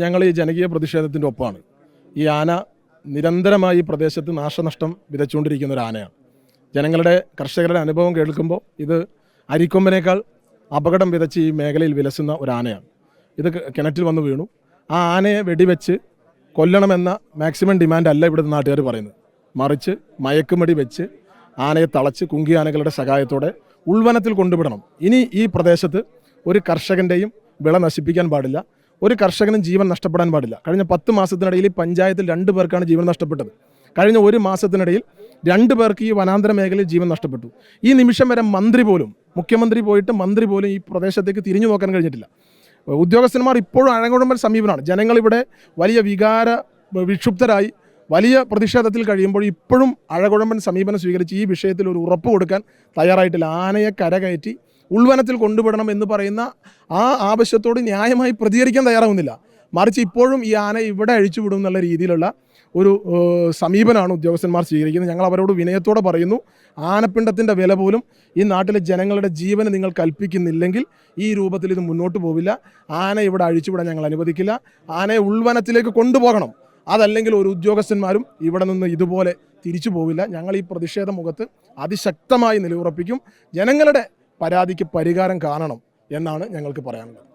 ഞങ്ങൾ ഈ ജനകീയ പ്രതിഷേധത്തിന്റെ ഒപ്പമാണ്. ഈ ആന നിരന്തരമായി ഈ പ്രദേശത്ത് നാശനഷ്ടം വിതച്ചുകൊണ്ടിരിക്കുന്ന ഒരു ആനയാണ്. ജനങ്ങളുടെ കർഷകരുടെ അനുഭവം കേൾക്കുമ്പോൾ ഇത് അരിക്കൊമ്പനേക്കാൾ അപകടം വിതച്ച് ഈ മേഖലയിൽ വിലസുന്ന ഒരു ആനയാണ്. ഇത് കിണറ്റിൽ വന്ന് വീണു. ആ ആനയെ വെടിവെച്ച് കൊല്ലണമെന്ന മാക്സിമം ഡിമാൻഡ് അല്ല ഇവിടുത്തെ നാട്ടുകാർ പറയുന്നത്. മറിച്ച് മയക്കുമടി വെച്ച് ആനയെ തളച്ച് കുങ്കി ആനകളുടെ സഹായത്തോടെ ഉൾവനത്തിൽ കൊണ്ടുവിടണം. ഇനി ഈ പ്രദേശത്ത് ഒരു കർഷകന്റെയും വിള നശിപ്പിക്കാൻ പാടില്ല. ഒരു കർഷകനും ജീവൻ നഷ്ടപ്പെടാൻ പാടില്ല. കഴിഞ്ഞ പത്ത് മാസത്തിനിടയിൽ പഞ്ചായത്തിൽ രണ്ട് പേർക്കാണ് ജീവൻ നഷ്ടപ്പെട്ടത്. കഴിഞ്ഞ ഒരു മാസത്തിനിടയിൽ രണ്ട് പേർക്ക് ഈ വനാന്തര മേഖലയിൽ ജീവൻ നഷ്ടപ്പെട്ടു. ഈ നിമിഷം വരെ മന്ത്രി പോലും മുഖ്യമന്ത്രി പോയിട്ട് മന്ത്രി പോലും ഈ പ്രദേശത്തേക്ക് തിരിഞ്ഞു നോക്കാൻ കഴിഞ്ഞിട്ടില്ല. ഉദ്യോഗസ്ഥന്മാർ ഇപ്പോഴും അഴകുഴമ്പൻ സമീപനമാണ് ജനങ്ങളിവിടെ വലിയ വികാര വിക്ഷുബ്ധരായി വലിയ പ്രതിഷേധത്തിൽ കഴിയുമ്പോൾ ഇപ്പോഴും അഴകുഴമ്പൻ സമീപനം സ്വീകരിച്ച് ഈ വിഷയത്തിൽ ഒരു ഉറപ്പ് കൊടുക്കാൻ തയ്യാറായിട്ടില്ല. ആനയെ കരകയറ്റി ഉൾവനത്തിൽ കൊണ്ടുവിടണം എന്ന് പറയുന്ന ആ ആവശ്യത്തോട് ന്യായമായി പ്രതികരിക്കാൻ തയ്യാറാവുന്നില്ല. മറിച്ച് ഇപ്പോഴും ഈ ആന ഇവിടെ അഴിച്ചുവിടും എന്നുള്ള രീതിയിലുള്ള ഒരു സമീപനമാണ് ഉദ്യോഗസ്ഥന്മാർ സ്വീകരിക്കുന്നത്. ഞങ്ങൾ അവരോട് വിനയത്തോടെ പറയുന്നു ആനപ്പിണ്ടത്തിന്റെ വില പോലും ഈ നാട്ടിലെ ജനങ്ങളുടെ ജീവന് നിങ്ങൾ കൽപ്പിക്കുന്നില്ലെങ്കിൽ ഈ രൂപത്തിൽ ഇത് മുന്നോട്ട് പോവില്ല. ആന ഇവിടെ അഴിച്ചുവിടാൻ ഞങ്ങൾ അനുവദിക്കില്ല. ആനയെ ഉൾവനത്തിലേക്ക് കൊണ്ടുപോകണം. അതല്ലെങ്കിൽ ഒരു ഉദ്യോഗസ്ഥന്മാരും ഇവിടെ നിന്ന് ഇതുപോലെ തിരിച്ചു പോവില്ല. ഞങ്ങൾ ഈ പ്രതിഷേധ മുഖത്ത് അതിശക്തമായി നിലയുറപ്പിക്കും. ജനങ്ങളുടെ പരാതിക്ക് പരിഹാരം കാണണം എന്നാണ് ഞങ്ങൾക്ക് പറയാനുള്ളത്.